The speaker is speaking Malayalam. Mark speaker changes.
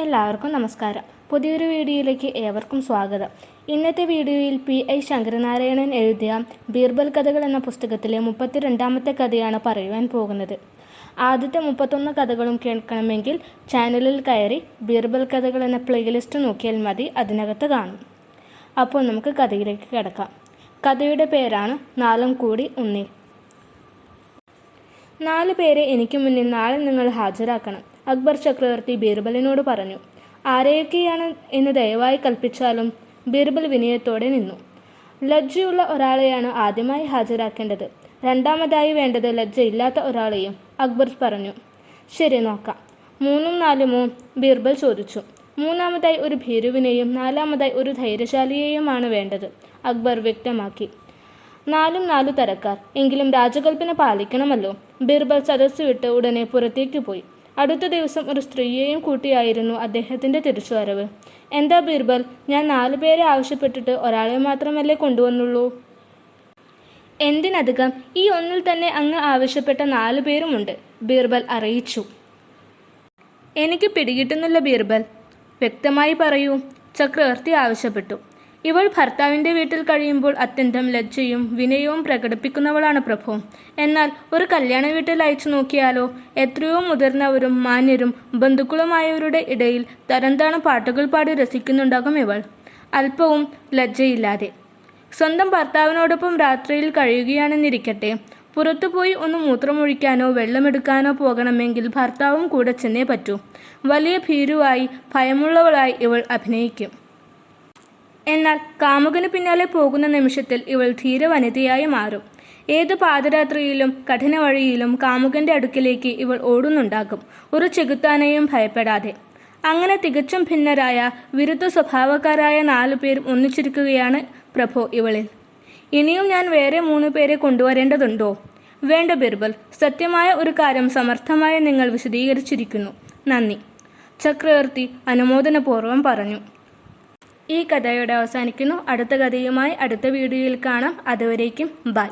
Speaker 1: എല്ലാവർക്കും നമസ്കാരം. പുതിയൊരു വീഡിയോയിലേക്ക് ഏവർക്കും സ്വാഗതം. ഇന്നത്തെ വീഡിയോയിൽ പി ഐ ശങ്കരനാരായണൻ എഴുതിയ ബീർബൽ കഥകൾ എന്ന പുസ്തകത്തിലെ മുപ്പത്തിരണ്ടാമത്തെ കഥയാണ് പറയുവാൻ പോകുന്നത്. ആദ്യത്തെ മുപ്പത്തൊന്ന് കഥകളും കേൾക്കണമെങ്കിൽ ചാനലിൽ കയറി ബീർബൽ കഥകൾ എന്ന പ്ലേലിസ്റ്റ് നോക്കിയാൽ മതി അതിനകത്ത് കാണും. അപ്പോൾ നമുക്ക് കഥയിലേക്ക് കിടക്കാം. കഥയുടെ പേരാണ് നാലും കൂടി ഉണ്ണി. നാല് പേരെ എനിക്ക് മുന്നിൽ നാളെ നിങ്ങൾ ഹാജരാക്കണം. അക്ബർ ചക്രവർത്തി ബീർബലിനോട് പറഞ്ഞു ആരെയൊക്കെയാണ് എന്ന് ദയവായി കൽപ്പിച്ചാലും ബീർബൽ വിനയത്തോടെ നിന്നു. ലജ്ജയുള്ള ഒരാളെയാണ് ആദ്യമായി ഹാജരാക്കേണ്ടത്. രണ്ടാമതായി വേണ്ടത് ലജ്ജയില്ലാത്ത ഒരാളെയും അക്ബർ പറഞ്ഞു. ശരി നോക്കാം. മൂന്നും നാലുമോ? ബീർബൽ ചോദിച്ചു. മൂന്നാമതായി ഒരു ഭീരുവിനെയും നാലാമതായി ഒരു ധൈര്യശാലിയെയുമാണ് വേണ്ടത് അക്ബർ വ്യക്തമാക്കി. നാലും നാലു തരക്കാർ. എങ്കിലും രാജകൽപ്പന പാലിക്കണമല്ലോ. ബീർബൽ സദസ്സ് വിട്ട് ഉടനെ പുറത്തേക്ക് പോയി. അടുത്ത ദിവസം ഒരു സ്ത്രീയെയും കൂട്ടിയായിരുന്നു അദ്ദേഹത്തിന്റെ തിരിച്ചുവരവ്. എന്താ ബീർബൽ ഞാൻ നാലു പേരെ ആവശ്യപ്പെട്ടിട്ട് ഒരാളെ മാത്രമല്ലേ കൊണ്ടുവന്നുള്ളൂ? എന്തിനധികം? ഈ ഒന്നിൽ തന്നെ അങ്ങ് ആവശ്യപ്പെട്ട നാലു പേരുമുണ്ട്. ബീർബൽ അറിയിച്ചു. എനിക്ക് പിടികിട്ടുന്നില്ല ബീർബൽ. വ്യക്തമായി പറയൂ. ചക്രവർത്തി ആവശ്യപ്പെട്ടു. ഇവൾ ഭർത്താവിന്റെ വീട്ടിൽ കഴിയുമ്പോൾ അത്യന്തം ലജ്ജയും വിനയവും പ്രകടിപ്പിക്കുന്നവളാണ് പ്രഭു. എന്നാൽ ഒരു കല്യാണ വീട്ടിൽ അയച്ചു നോക്കിയാലോ? എത്രയോ മുതിർന്നവരും മാന്യരും ബന്ധുക്കളുമായവരുടെ ഇടയിൽ തരംതാണ് പാട്ടുകൾ പാടി രസിക്കുന്നുണ്ടാകും ഇവൾ. അല്പവും ലജ്ജയില്ലാതെ. സ്വന്തം ഭർത്താവിനോടൊപ്പം രാത്രിയിൽ കഴിയുകയാണെന്നിരിക്കട്ടെ. പുറത്തുപോയി ഒന്ന് മൂത്രമൊഴിക്കാനോ വെള്ളമെടുക്കാനോ പോകണമെങ്കിൽ ഭർത്താവും കൂടെ ചെന്നേ പറ്റൂ. വലിയ ഭീരുവായി ഭയമുള്ളവളായി ഇവൾ അഭിനയിക്കും. എന്നാൽ കാമുകന് പിന്നാലെ പോകുന്ന നിമിഷത്തിൽ ഇവൾ ധീര വനിതയായി മാറും. ഏത് പാതിരാത്രിയിലും കഠിന വഴിയിലും കാമുകന്റെ അടുക്കിലേക്ക് ഇവൾ ഓടുന്നുണ്ടാകും. ഒരു ചെകുത്താനെയും ഭയപ്പെടാതെ. അങ്ങനെ തികച്ചും ഭിന്നരായ വിരുദ്ധ സ്വഭാവക്കാരായ നാലു പേരും ഒന്നിച്ചിരിക്കുകയാണ് പ്രഭു ഇവളിൽ. ഇനിയും ഞാൻ വേറെ മൂന്ന് പേരെ കൊണ്ടുവരേണ്ടതുണ്ടോ? വേണ്ട ബിർബൽ സത്യമായ ഒരു കാര്യം സമർത്ഥമായി നിങ്ങൾ വിശദീകരിച്ചിരിക്കുന്നു. നന്ദി. ചക്രവർത്തി അനുമോദനപൂർവം പറഞ്ഞു. ഈ കഥയോടെ അവസാനിക്കുന്നു. അടുത്ത കഥയുമായി അടുത്ത വീഡിയോയിൽ കാണാം. അതുവരേക്കും ബൈ.